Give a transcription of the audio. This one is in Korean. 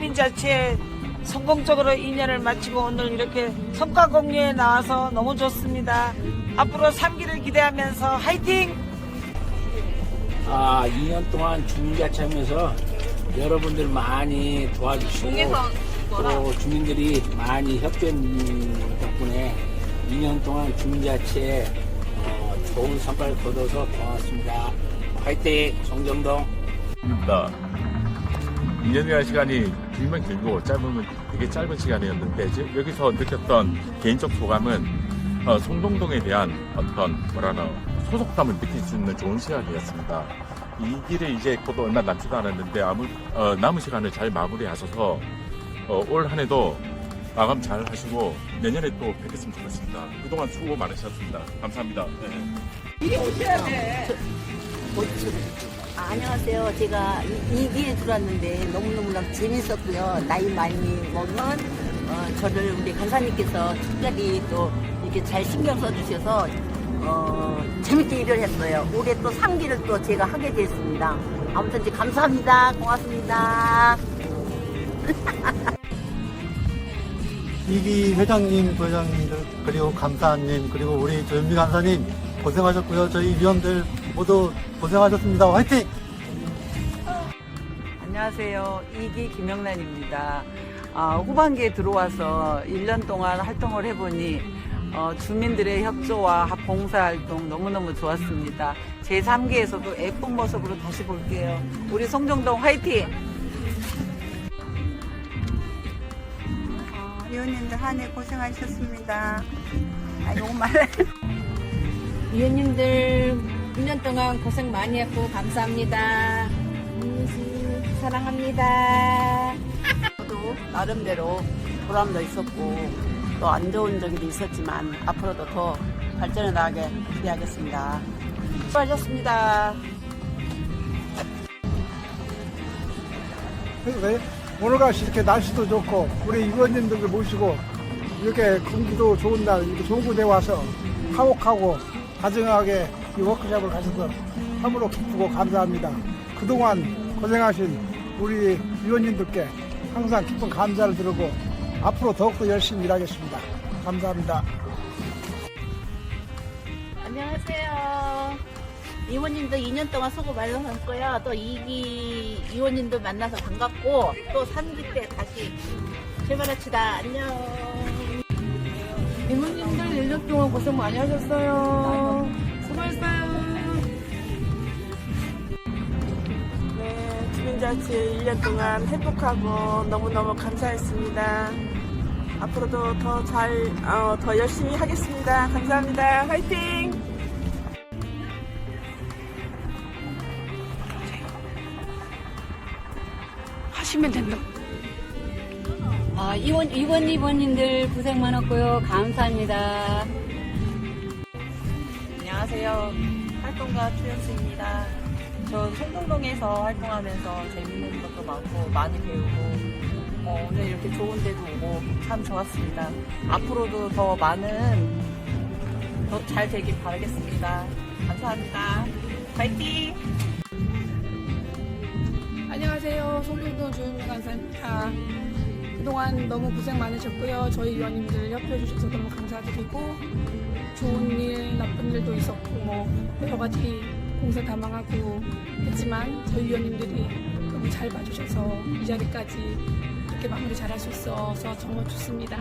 시민자치에 성공적으로 2년을 마치고 오늘 이렇게 성과 공유에 나와서 너무 좋습니다. 앞으로 3기를 기대하면서 화이팅! 아, 2년 동안 주민자치하면서 여러분들 많이 도와주시고 또 주민들이 많이 협조해 덕분에 2년 동안 주민자치에 어, 좋은 성과를 거둬서 고맙습니다. 화이팅! 송정동! 입니다. 2년이라는 시간이 길면 길고 짧으면 되게 짧은 시간이었는데 여기서 느꼈던 개인적 소감은 어, 송동동에 대한 어떤 뭐라나 소속감을 느낄 수 있는 좋은 시간이었습니다. 이 길이 이제 곧 얼마 남지도 않았는데 아무, 어, 남은 시간을 잘 마무리하셔서 어, 올 한해도 마감 잘 하시고 내년에 또 뵙겠으면 좋겠습니다. 그동안 수고 많으셨습니다. 감사합니다. 네. 아, 안녕하세요. 제가 이- 이기에 들어왔는데 너무너무나 재밌었고요. 나이 많이 먹은 어, 저를 우리 간사님께서 특별히 또 이렇게 잘 신경 써주셔서 어, 재밌게 일을 했어요. 올해 또 상기를 또 제가 하게 됐습니다. 아무튼 이제 감사합니다. 고맙습니다. 이기 회장님, 부회장님들, 그리고 감사님, 그리고 우리 조현미 간사님 고생하셨고요. 저희 위원들 모두 고생하셨습니다. 화이팅! 안녕하세요. 이기 김영란입니다. 아, 후반기에 들어와서 1년 동안 활동을 해보니 어, 주민들의 협조와 봉사활동 너무너무 좋았습니다. 제3기에서도 예쁜 모습으로 다시 볼게요. 우리 송정동 화이팅! 어, 위원님들 한 해 고생하셨습니다. 아, 너무 말 위원님들 1년 동안 고생 많이 했고 감사합니다. 민희 사랑합니다. 저도 나름대로 보람도 있었고 또 안 좋은 적도 있었지만 앞으로도 더 발전해 나가게 기대하겠습니다. 수고하셨습니다. 왜? 오늘같이 이렇게 날씨도 좋고 우리 의원님들을 모시고 이렇게 공기도 좋은 날 이렇게 좋은 곳에 와서 화목하고 다정하게 이 워크숍을 가셔서 참으로 기쁘고 감사합니다. 그동안 고생하신 우리 위원님들께 항상 깊은 감사를 드리고 앞으로 더욱더 열심히 일하겠습니다. 감사합니다. 안녕하세요. 이모님도 2년 동안 수고 많으셨고요. 또 이기 이모님도 만나서 반갑고 또 3기 때 다시 출발합시다. 안녕. 이모님들 1년 동안 고생 많이 하셨어요. 수고했어요. 네, 주민자치 1년 동안 행복하고 너무너무 감사했습니다. 앞으로도 더 잘, 어, 더 열심히 하겠습니다. 감사합니다. 화이팅! 하시면 된다. 아, 이원, 이원, 이원님들 고생 많았고요. 감사합니다. 안녕하세요. 활동가 추현수입니다. 전 송동동에서 활동하면서 재밌는 것도 많고 많이 배우고 어, 오늘 이렇게 좋은 데도 오고 참 좋았습니다. 앞으로도 더 많은 더 잘 되길 바라겠습니다. 감사합니다. 파이팅! 안녕하세요. 송정동 조윤미 간사입니다. 그동안 너무 고생 많으셨고요. 저희 위원님들 협조해 주셔서 너무 감사드리고 좋은 일, 나쁜 일도 있었고 뭐 여러 가지 공사 다망하고 했지만 저희 위원님들이 너무 잘 봐주셔서 이 자리까지 이렇게 마무리 잘할 수 있어서 정말 좋습니다.